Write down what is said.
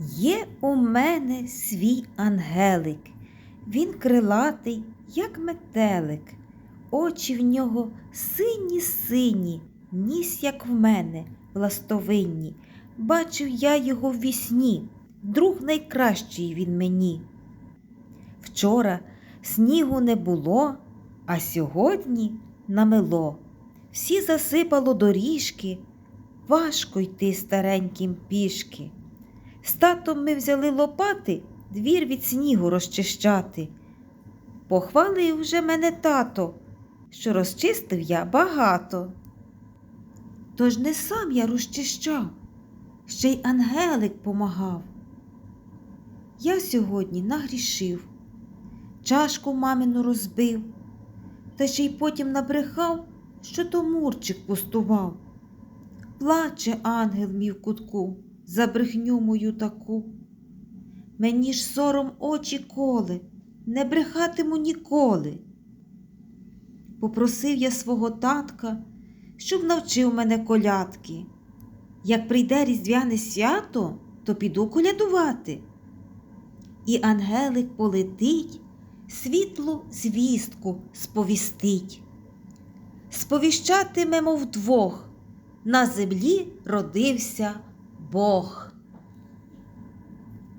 Є у мене свій ангелик, він крилатий, як метелик, очі в нього сині сині, ніс, як в мене, ластовинні. Бачив я його в вісні, друг найкращий він мені. Вчора снігу не було, а сьогодні намело. Всі засипало доріжки, важко йти стареньким пішки. З татом ми взяли лопати двір від снігу розчищати. Похвалив вже мене тато, що розчистив я багато. Тож не сам я розчищав, ще й ангелик помагав. Я сьогодні нагрішив, чашку мамину розбив, та ще й потім набрехав, що то мурчик пустував. Плаче ангел мій в кутку за брехню мою таку. Мені ж сором очі коле, не брехатиму ніколи. Попросив я свого татка, щоб навчив мене колядки. Як прийде різдвяне свято, то піду колядувати. І ангелик полетить, світлу звістку сповістить. Сповіщатимемо вдвох, на землі родився Бог.